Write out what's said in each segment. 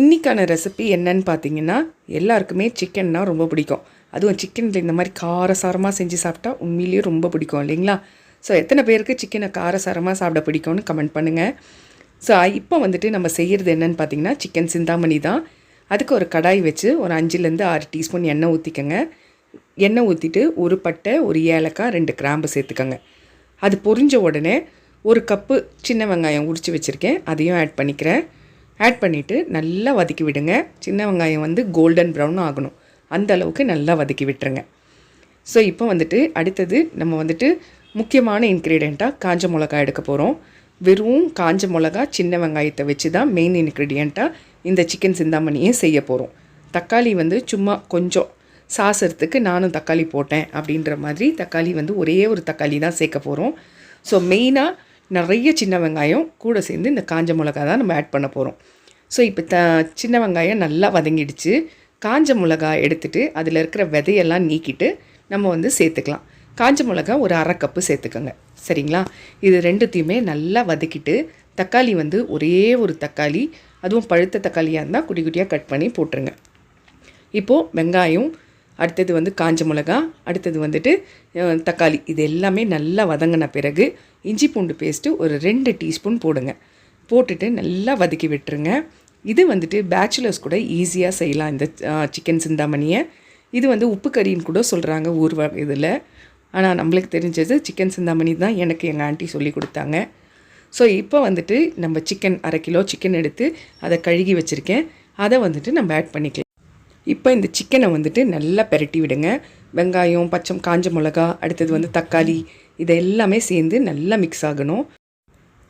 இன்றைக்கான ரெசிபி என்னன்னு பார்த்தீங்கன்னா எல்லாருக்குமே சிக்கன்னா ரொம்ப பிடிக்கும். அதுவும் சிக்கனில் இந்த மாதிரி காரசாரமாக செஞ்சு சாப்பிட்டா உண்மையிலேயே ரொம்ப பிடிக்கும் இல்லைங்களா? ஸோ எத்தனை பேருக்கு சிக்கனை காரசாரமாக சாப்பிட பிடிக்கும்னு கமெண்ட் பண்ணுங்கள் ஸோ இப்போ வந்துட்டு நம்ம செய்கிறது என்னன்னு பார்த்தீங்கன்னா சிக்கன் சிந்தாமணி தான். அதுக்கு ஒரு கடாய் வச்சு ஒரு அஞ்சுலேருந்து ஆறு டீஸ்பூன் எண்ணெய் ஊற்றிக்கோங்க எண்ணெய் ஊற்றிட்டு ஒரு பட்டை ஒரு ஏலக்காய் ரெண்டு கிராம்பு சேர்த்துக்கோங்க. அது பொரிஞ்ச உடனே ஒரு கப்பு சின்ன வெங்காயம் உரித்து வச்சுருக்கேன். அதையும் ஆட் பண்ணிக்கிறேன். ஆட் பண்ணிவிட்டு நல்லா வதக்கி விடுங்க. சின்ன வெங்காயம் வந்து கோல்டன் ப்ரௌன் ஆகணும். அந்த அளவுக்கு நல்லா வதக்கி விட்டுருங்க. ஸோ இப்போ வந்துட்டு அடுத்தது நம்ம வந்துட்டு முக்கியமான இன்க்ரீடியண்ட்டாக காஞ்ச மிளகா எடுக்க போகிறோம் வெறும் காஞ்ச மிளகா சின்ன வெங்காயத்தை வச்சு தான் மெயின் இன்க்ரீடியண்ட்டாக இந்த சிக்கன் சிந்தாமணியை செய்ய போகிறோம் தக்காளி வந்து சும்மா கொஞ்சம் சாசறதுக்கு நானும் தக்காளி போட்டேன் அப்படின்ற மாதிரி தக்காளி வந்து ஒரே ஒரு தக்காளி தான் சேர்க்க போகிறோம் ஸோ மெயினாக நிறைய சின்ன வெங்காயம் கூட சேர்ந்து இந்த காஞ்ச மிளகா தான் நம்ம ஆட் பண்ண போகிறோம் ஸோ இப்போ த சின்ன வெங்காயம் நல்லா வதங்கிடுச்சு. காஞ்ச மிளகா எடுத்துகிட்டு அதில் இருக்கிற விதையெல்லாம் நீக்கிட்டு நம்ம வந்து சேர்த்துக்கலாம். காஞ்ச மிளகா ஒரு அரை கப்பு சேர்த்துக்கோங்க. சரிங்களா? இது ரெண்டுத்தையுமே நல்லா வதக்கிட்டு தக்காளி வந்து ஒரே ஒரு தக்காளி அதுவும் பழுத்த தக்காளியாக இருந்தால் குட்டி குட்டியாக கட் பண்ணி போட்டுருங்க. இப்போது வெங்காயம் அடுத்தது வந்து காஞ்ச மிளகா அடுத்தது வந்துட்டு தக்காளி. இது எல்லாமே நல்லா வதங்கின பிறகு இஞ்சி பூண்டு பேஸ்ட்டு ஒரு ரெண்டு டீஸ்பூன் போடுங்க. போட்டுட்டு நல்லா வதக்கி விட்டுருங்க. இது வந்துட்டு பேச்சுலர்ஸ் கூட ஈஸியாக செய்யலாம் இந்த சிக்கன் சிந்தாமணியை. இது வந்து உப்பு கறின்னு கூட சொல்கிறாங்க ஊர்வ இதில். ஆனால் நம்மளுக்கு தெரிஞ்சது சிக்கன் சிந்தாமணி தான் எனக்கு எங்கள் ஆண்டி சொல்லி கொடுத்தாங்க. ஸோ இப்போ வந்துட்டு நம்ம சிக்கன் அரை கிலோ சிக்கன் எடுத்து அதை கழுகி வச்சுருக்கேன். அதை வந்துட்டு நம்ம ஆட் பண்ணிக்கலாம். இப்போ இந்த சிக்கனை வந்துட்டு நல்லா பெரட்டி விடுங்க. வெங்காயம் பச்சை காஞ்ச மிளகா அடுத்தது வந்து தக்காளி இதை எல்லாமே சேர்ந்து நல்லா மிக்ஸ் ஆகணும்.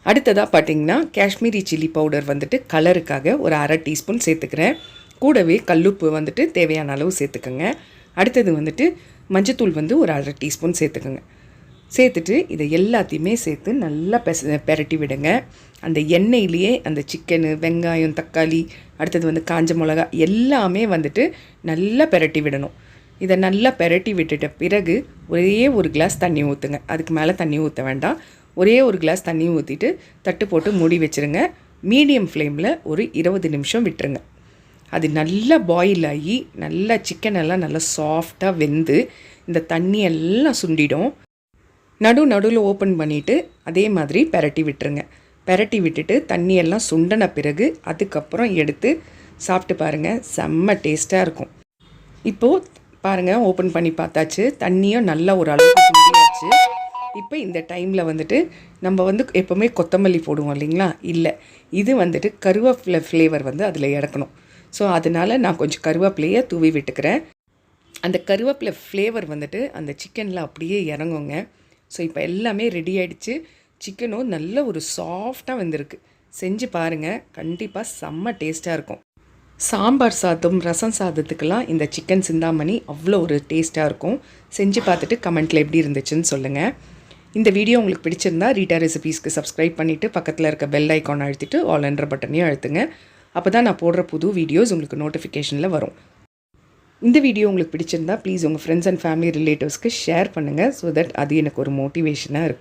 அடுத்ததாக பார்த்தீங்கன்னா காஷ்மீரி சில்லி பவுடர் வந்துட்டு கலருக்காக ஒரு அரை டீஸ்பூன் சேர்த்துக்கிறேன். கூடவே கல்லுப்பு வந்துட்டு தேவையான அளவு சேர்த்துக்கோங்க. அடுத்தது வந்துட்டு மஞ்சத்தூள் வந்து ஒரு அரை டீஸ்பூன் சேர்த்துக்கோங்க. சேர்த்துட்டு இதை எல்லாத்தையுமே சேர்த்து நல்லா பெச பெரட்டி விடுங்க. அந்த எண்ணெயிலேயே அந்த சிக்கனு வெங்காயம் தக்காளி அடுத்தது வந்து காஞ்ச மிளகா எல்லாமே வந்துட்டு நல்லா பெரட்டி விடணும். இதை நல்லா பெரட்டி விட்டுட்ட பிறகு ஒரே ஒரு கிளாஸ் தண்ணி ஊற்றுங்க அதுக்கு மேலே தண்ணி ஊற்ற வேண்டாம். ஒரே ஒரு கிளாஸ் தண்ணி ஊற்றிட்டு தட்டு போட்டு மூடி வச்சுருங்க. மீடியம் ஃப்ளேமில் ஒரு இருபது நிமிஷம் விட்டுருங்க. அது நல்லா பாயில் ஆகி நல்லா சிக்கன் எல்லாம் நல்லா சாஃப்டாக வெந்து இந்த தண்ணி எல்லாம் சுண்டிடும். நடு நடுவில் ஓப்பன் பண்ணிவிட்டு அதே மாதிரி பெரட்டி விட்டுருங்க. பெரட்டி விட்டுட்டு தண்ணியெல்லாம் சுண்டின பிறகு அதுக்கப்புறம் எடுத்து சாப்பிட்டு பாருங்கள் செம்ம டேஸ்ட்டாக இருக்கும். இப்போது பாருங்கள் ஓப்பன் பண்ணி பார்த்தாச்சு. தண்ணியும் நல்லா ஒரு அளவுக்கு சுண்டியாச்சு. இப்போ இந்த டைமில் வந்துட்டு நம்ம வந்து எப்போவுமே கொத்தமல்லி போடுவோம் இல்லைங்களா? இல்லை. இது வந்துட்டு கருவேப்பிலை ஃப்ளேவர் வந்து அதில் இறக்கணும். ஸோ அதனால் நான் கொஞ்சம் கருவேப்பிலையை தூவி விட்டுக்கிறேன். அந்த கருவேப்பிலை ஃப்ளேவர் வந்துட்டு அந்த சிக்கனில் அப்படியே இறங்குங்க. ஸோ இப்போ எல்லாமே ரெடி ஆகிடுச்சு சிக்கனும் நல்ல ஒரு சாஃப்டாக வந்திருக்கு. செஞ்சு பாருங்கள் கண்டிப்பாக செம்ம டேஸ்ட்டாக இருக்கும். சாம்பார் சாதம் ரசம் சாதத்துக்கெல்லாம் இந்த சிக்கன் சிந்தாமணி அவ்வளோ ஒரு டேஸ்ட்டாக இருக்கும். செஞ்சு பார்த்துட்டு கமெண்ட்டில் எப்படி இருந்துச்சுன்னு சொல்லுங்கள் இந்த வீடியோ உங்களுக்கு பிடிச்சிருந்தா ரீட்டா ரெசிபீஸ்க்கு சப்ஸ்கிரைப் பண்ணிவிட்டு பக்கத்தில் இருக்க பெல் ஐக்கான் அழுத்திட்டு ஆல் என்ற பட்டனையும் அழுத்துங்க. அப்போ தான் நான் போடுற புது வீடியோஸ் உங்களுக்கு நோட்டிஃபிகேஷனில் வரும். இந்த வீடியோ உங்களுக்கு பிடிச்சிருந்தா ப்ளீஸ் உங்கள் ஃப்ரெண்ட்ஸ் அண்ட் ஃபேமிலி ரிலேட்டிவ்ஸ்க்கு ஷேர் பண்ணுங்கள் ஸோ தட் அது எனக்கு ஒரு மோட்டிவேஷனாக இருக்கும்.